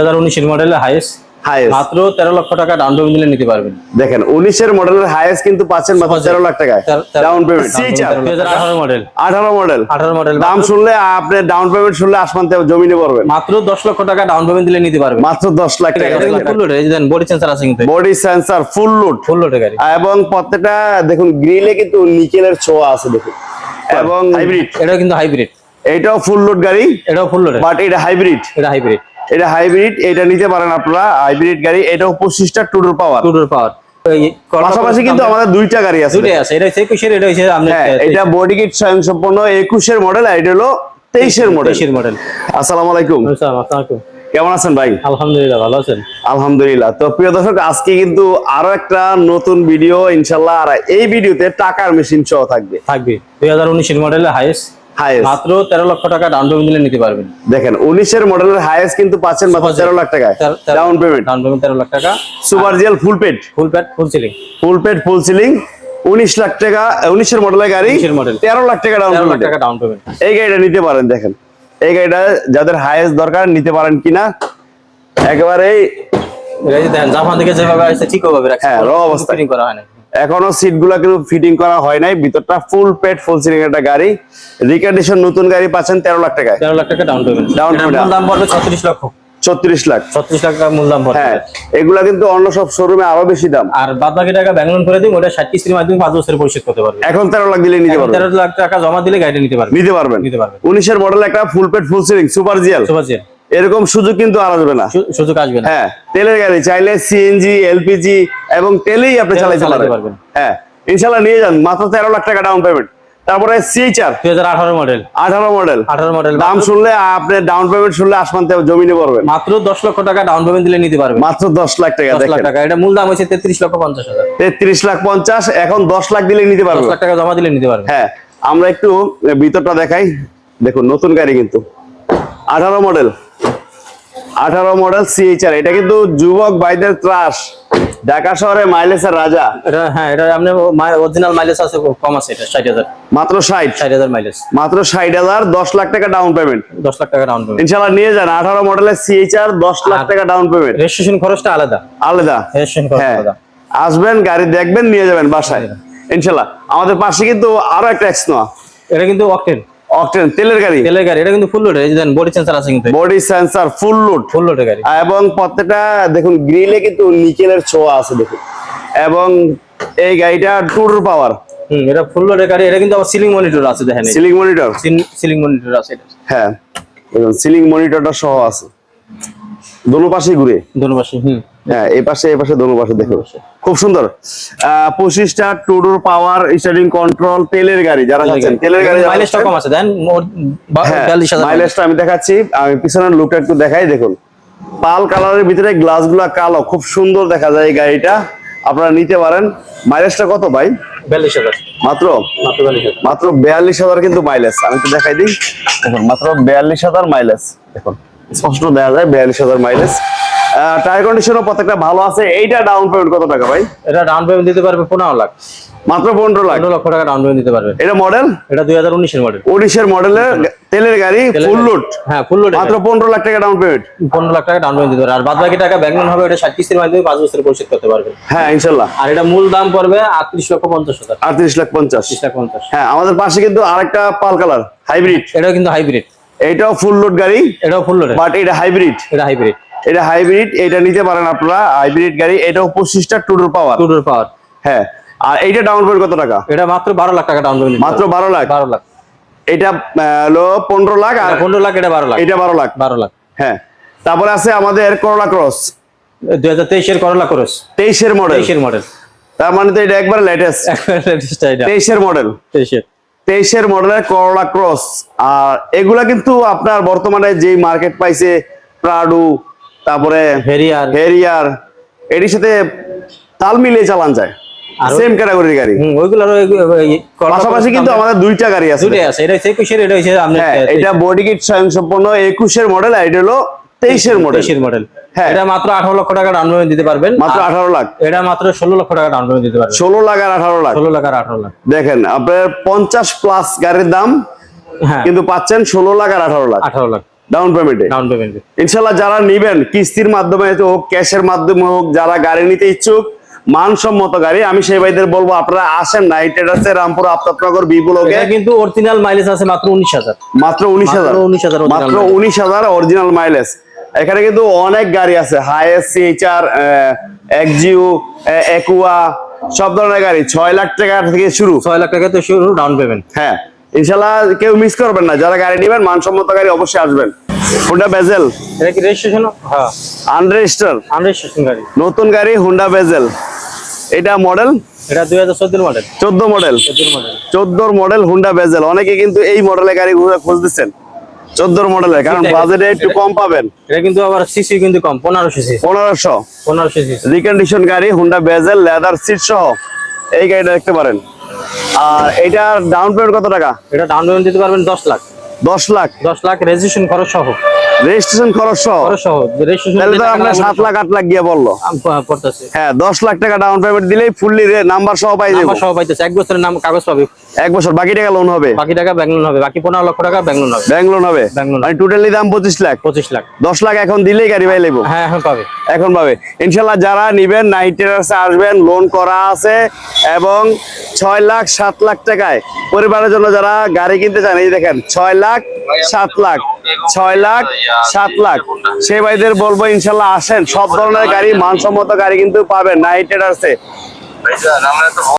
হাজার উনিশের মডেলের হাইস্ট হাইয়েস্ট মাত্র তেরো লক্ষ টাকা ডাউন পেমেন্ট দিলে নিতে পারবেন। দেখেন উনিশের মডেলের হাইয়েস্ট কিন্তু পাচ্ছেন মাত্র তেরো লাখ টাকায়। ডাউন পেমেন্ট আঠারো মডেল আঠারো মডেল আঠারো মডেল দাম শুনলে আপনি ডাউন পেমেন্ট শুনলে আসমান থেকে জমিনে পড়বেন। মাত্র দশ লক্ষ টাকা ডাউন পেমেন্ট দিলে নিতে পারবেন। মাত্র দশ লাখ টাকা। লোড বডি সেন্সার আছে কিন্তু। বডি সেন্সার ফুল লুট ফুল লোডে গাড়ি। এবং প্রত্যেকটা দেখুন গ্রিলে কিন্তু নিকেলের ছোঁয়া আছে দেখুন। এবং হাইব্রিড এটা কিন্তু হাইব্রিড এটাও ফুল লোড গাড়ি। এটাও ফুল লোডে বাট এটা হাইব্রিড এটা হাইব্রিড এটা হাইব্রিড এটা নিতে পারেন আপনারা। হাইব্রিড গাড়ি এটা পঁচিশটা টুডোর পাওয়ার টুডোর পাওয়ার পাশাপাশি কিন্তু আমাদের দুইটা গাড়ি আছে। এটা হচ্ছে একুশের এটা হচ্ছে হ্যাঁ এটা বডি কিট স্বয়ং সম্পন্ন একুশের মডেল আর এটা হলো তেইশের মডেল তেইশের মডেল আসসালামু আলাইকুম। কেমন আছেন ভাই? আলহামদুলিল্লাহ ভালো আছেন। আলহামদুলিল্লাহ। তো প্রিয় দর্শক আজকে কিন্তু আরও একটা নতুন ভিডিও ইনশাল্লাহ আর এই ভিডিওতে টাকার মেশিন সহ থাকবে। থাকবে। দুই হাজার উনিশের মডেলের হাইস্ট মাত্র তেরো লক্ষ টাকা ডাউন পেমেন্ট দিলে নিতে পারবেন। দেখেন উনিশের মডেলের হাইয়েস্ট কিন্তু পাচ্ছেন মাত্র তেরো লাখ টাকায়। ডাউন পেমেন্ট ডাউন পেমেন্ট তেরো লাখ টাকা। Super GL full paid full paid full ceiling full paid full ceiling উনিশ লাখ টাকা উনিশের মডেলের গাড়ি। 19 এর model। তেরো লাখ টাকা ডাউন পেমেন্ট টাকা ডাউন পেমেন্ট এই গাড়িটা নিতে পারেন দেখেন। এই গাড়িটা যাদের হাইয়েস্ট দরকার নিতে পারেন কিনা। একেবারে জাপান থেকে যেভাবে আসছে ঠিক ভাবে রাখছে। হ্যাঁ, অবস্থায়। ফিটিং করা হয় না এখনও সিটগুলা কিন্তু ফিটিং করা হয় নাই। ভিতরটা ফুল পেট ফুল সিলিং একটা গাড়ি। রিকন্ডিশন নতুন গাড়ি পাচ্ছেন তেরো লাখ টাকায়। তেরো লাখ টাকা ডাউন পেমেন্ট ডাউন। মূল দাম পড়বে ছত্রিশ লক্ষ। ছত্রিশ লাখ। ছত্রিশ লাখ টাকা মূল দাম হ্যাঁ এগুলা কিন্তু অন্য সব শোরুমে আরও বেশি দাম। আর বাদ বাকি টাকা ব্যাংক লোন করে দিই ওটা ষাট কিস্তির মাধ্যমে পাঁচ বছরের পরিশোধ করতে পারবে। এখন তেরো লাখ দিলে নিতে পারবেন। তেরো লাখ টাকা জমা দিলে গাড়িটা নিতে নিতে পারবেন। নিতে পারবেন। উনিশের মডেল একটা full paid full ceiling super GL super GL এরকম সুযোগ কিন্তু আর আসবে না। সুযোগ আসবে না। হ্যাঁ তেলের গাড়ি চাইলে সিএনজি এলপিজি এবং তেলেই আপনি চালাইতে চালাতে পারবেন। পারবেন। হ্যাঁ ইনশাল্লাহ নিয়ে যান। মাত্র তেরো লাখ টাকা ডাউন পেমেন্ট তারপরে সিএইচআর দুই হাজার আঠারো মডেল আঠারো মডেল আঠারো মডেল দাম শুনলে আপনি ডাউন পেমেন্ট শুনলে আসমান থেকে জমিনে পড়বেন। মাত্র দশ লক্ষ টাকা ডাউন পেমেন্ট দিলে নিতে পারবে মাত্র দশ লাখ টাকা দশ লাখ টাকা। এটা মূল দাম হচ্ছে তেত্রিশ লক্ষ পঞ্চাশ হাজার। তেত্রিশ লাখ পঞ্চাশ এখন দশ লাখ দিলে নিতে পারবেন। লাখ টাকা জমা দিলে নিতে পারবে হ্যাঁ আমরা একটু ভিতরটা দেখাই। দেখুন নতুন গাড়ি কিন্তু। আঠারো মডেল আঠারো মডেল সিএইচআর এটা কিন্তু যুবক ভাইদের ত্রাস। ঢাকা শহরে মাইলেজের রাজা। হ্যাঁ এটা আপনার অরিজিনাল মাইলেজ আছে কম আছে এটা ষাট হাজার। মাত্র ষাট? ষাট হাজার মাইলেজ মাত্র ষাট হাজার দশ লাখ টাকা ডাউন পেমেন্ট দশ লাখ টাকা ডাউন পেমেন্ট ইনশাল্লাহ নিয়ে যান আঠারো মডেলের সিএইচআর দশ লাখ টাকা ডাউন পেমেন্ট রেজিস্ট্রেশন খরচটা আলাদা। আলাদা? রেজিস্ট্রেশন খরচ হ্যাঁ। আলাদা। আসবেন গাড়ি দেখবেন নিয়ে যাবেন বাসায়। ইনশাল্লাহ আমাদের পাশে কিন্তু আরও একটা এক্স নোয়া এটা কিন্তু অকটেন অকটেন তেলের গাড়ি? তেলের গাড়ি এটা কিন্তু ফুল লোড এই দেন বডি সেন্সার আছে কিন্তু body sensor full load full লোডের গাড়ি। এবং প্রত্যেকটা দেখুন গ্রিলে কিন্তু নিকেলের ছোঁয়া আছে দেখুন। এবং এই গাড়িটা টুর পাওয়ার হুম এটা ফুল লোডের গাড়ি এটা কিন্তু আবার সিলিং মনিটর আছে দেখেন সিলিং মনিটর সিলিং মনিটর আছে এটা। হ্যাঁ। সিলিং মনিটরটা সহ আছে। দোনো পাশে ঘুরে। দুটো পাশে হুম। হ্যাঁ এই পাশে এই পাশে দোনো পাশে দেখুন। খুব সুন্দর। পঁচিশটা টুডোর পাওয়ার স্টার্টিং কন্ট্রোল তেলের গাড়ি যারা যাচ্ছেন তেলের গাড়ি মাইলেজটা কম আছে দেন হ্যাঁ, মাইলেজটা আমি দেখাচ্ছি। আমি পিছনের লুকটা একটু দেখাই দেখুন। পাল কালারের ভিতরে গ্লাসগুলা কালো খুব সুন্দর দেখা যায় এই গাড়িটা। আপনারা নিতে পারেন। মাইলেজটা কত ভাই? বিয়াল্লিশ হাজার। মাত্র? মাত্র বিয়াল্লিশ হাজার। মাত্র বিয়াল্লিশ হাজার কিন্তু মাইলেজ আমি একটু দেখাই দিই। দেখুন মাত্র বিয়াল্লিশ হাজার মাইলেজ দেখুন স্পষ্ট দেখা যায় বিয়াল্লিশ হাজার মাইলেজ টায়ার কন্ডিশনও প্রত্যেকটা ভালো আছে। এইটা ডাউন পেমেন্ট কত টাকা ভাই? এটা ডাউন পেমেন্ট দিতে পারবে পনেরো লাখ। মাত্র পনেরো লাখ? পনেরো লক্ষ টাকা ডাউন পেমেন্ট দিতে পারবে। এটা মডেল এটা দুই হাজার উনিশের মডেল উনিশের মডেলের তেলের গাড়ি ফুল লুট হ্যাঁ ফুল লোড মাত্র পনেরো লাখ টাকা ডাউন পেমেন্ট পনেরো লাখ টাকা ডাউন পেমেন্ট দিতে পারবে। আর বাদ বাকি টাকা ব্যাংক লোন হবে এটা ষাট কিস্তির মাধ্যমে পাঁচ বছরের পরিশোধ করতে পারবে। হ্যাঁ ইনশাল্লাহ। আর এটা মূল দাম পড়বে আটত্রিশ লক্ষ পঞ্চাশ হাজার। আটত্রিশ লাখ পঞ্চাশ। লাখ পঞ্চাশ। হ্যাঁ আমাদের পাশে কিন্তু আরেকটা পাল কালার হাইব্রিড এটাও কিন্তু হাইব্রিড এটাও ফুল লোড গাড়ি এটাও ফুল লোড বাট এটা হাইব্রিড এটা হাইব্রিড এটা হাইব্রিড এটা নিতে পারেন আপনারা হাইব্রিড গাড়ি এটাও পঁচিশটা টুডোর পাওয়ার টুডোর পাওয়ার হ্যাঁ আর এইটা ডাউন পেমেন্ট কত টাকা? এটা মাত্র বারো লাখ টাকা ডাউন পেমেন্ট মাত্র বারো লাখ? বারো লাখ। এটা হলো পনেরো লাখ আর পনেরো লাখ এটা বারো লাখ। এটা বারো লাখ। বারো লাখ। হ্যাঁ তারপরে আছে আমাদের করলা ক্রস দুই হাজার তেইশের করলা করস তেইশের মডেল তেইশের মডেল তার মানে তো এটা একবার লেটেস্ট তেইশের মডেল তেইশের। তেইশের মডেলের করলা ক্রস আর এগুলা কিন্তু আপনার বর্তমানে যেই মার্কেট পাইছে প্রাডু তারপরে হেরিয়ার হেরিয়ার এটির সাথে তাল মিলিয়ে চালান যায়। সেম ক্যাটাগরির গাড়ি। ওইগুলোর পাশাপাশি কিন্তু আমাদের দুইটা গাড়ি আছে। দুটোই আছে। এটা হচ্ছে এটা হচ্ছে আপনার হ্যাঁ এটা বডি কিট স্বয়ং মডেল আর এটা হলো তেইশের মডেল তেইশের মডেল হ্যাঁ। এটা মাত্র আঠারো লক্ষ টাকা ডাউন পেমেন্ট দিতে পারবেন। মাত্র আর আঠারো লাখ। এটা মাত্র ষোলো লক্ষ টাকা ডাউন পেমেন্ট দিতে পারবেন। ষোলো লাখ আর আঠারো লাখ। ষোলো লাখ আর আঠারো লাখ। দেখেন আপনার পঞ্চাশ প্লাস গাড়ির দাম হ্যাঁ। কিন্তু পাচ্ছেন ষোলো লাখ আর আঠারো লাখ। আঠারো লাখ। ডাউন পেমেন্টে ডাউন পেমেন্ট ইনশাল্লাহ যারা নিবেন কিস্তির মাধ্যমে হোক ক্যাশের মাধ্যমে হোক যারা গাড়ি নিতে ইচ্ছুক মানসম্মত গাড়ি আমি সেই ভাইদের বলব আপনারা আসেন নাইট রাইডার্সে রামপুর আফতাবনগর বিপুলকে কিন্তু অরিজিনাল মাইলেজ আছে মাত্র উনিশ হাজার। মাত্র উনিশ হাজার। মাত্র 19,000 মাত্র উনিশ হাজার অরিজিনাল মাইলেজ এখানে কিন্তু অনেক গাড়ি আছে হাইএস সিএইচআর এক্সিউ একুয়া সব ধরনের গাড়ি। ছয় লাখ টাকা থেকে শুরু। ছয় লাখ টাকা তো শুরু ডাউন পেমেন্ট হ্যাঁ। ইনশাল্লাহ কেউ মিস করবেন না। যারা গাড়ি নেবেন মানসম্মত গাড়ি অবশ্যই আসবেন। হুন্ডা বেজেল এটা কি রেজিস্ট্রেশন হ্যাঁ। আনরেজিস্টার আনরেজিস্ট্রেশন গাড়ি। নতুন গাড়ি হুন্ডা বেজেল এটা মডেল এটা দুই হাজার চোদ্দ মডেল চোদ্দ মডেল চোদ্দ মডেল চোদ্দোর মডেল হুন্ডা বেজেল অনেকে কিন্তু এই মডেলের গাড়ি খুঁজতেছেন। মডেলের কারণ। বাজেটে একটু কম পাবেন। এটা কিন্তু আবার সিসি কিন্তু কম সিসি সিসি রিকন্ডিশন গাড়ি হুন্ডা বেজেল লেদার সিট সহ। এই গাড়িটা দেখতে পারেন। আর এটার ডাউন পেমেন্ট কত টাকা? এটা ডাউন পেমেন্ট দিতে পারবেন দশ লাখ। দশ লাখ। দশ লাখ রেজিস্ট্রেশন খরচ সহ। রেজিস্ট্রেশন খরচ সহ? তাহলে তো আপনার সাত লাখ আট লাখ গিয়ে বলল। হ্যাঁ দশ লাখ টাকা ডাউন পেমেন্ট দিলেই ফুললি নাম্বার সহ পাই নাম্বার সহ পাইতেছে। এক বছরের নাম কাগজ পাবে। এক বছর বাকি টাকা লোন হবে? বাকি টাকা ব্যাংক লোন হবে। বাকি পনেরো লক্ষ টাকা ব্যাংক লোন হবে। ব্যাংক লোন হবে। মানে টোটালি দাম পঁচিশ লাখ? পঁচিশ লাখ। দশ লাখ এখন দিলেই গাড়ি পাই লেবো হ্যাঁ এখন পাবে। এখন পাবে। ইনশাল্লাহ যারা নিবেন নাইট আসবেন লোন করা আছে এবং ছয় লাখ সাত লাখ টাকায় পরিবারের জন্য যারা গাড়ি কিনতে চান এই দেখেন ছয় লাখ সাত লাখ ছয় লাখ সাত লাখ। সে ভাইদের বলব ইনশাল্লাহ আসেন। সব ধরনের গাড়ি মানসম্মত গাড়ি কিন্তু পাবেন নাইট টেরার্সে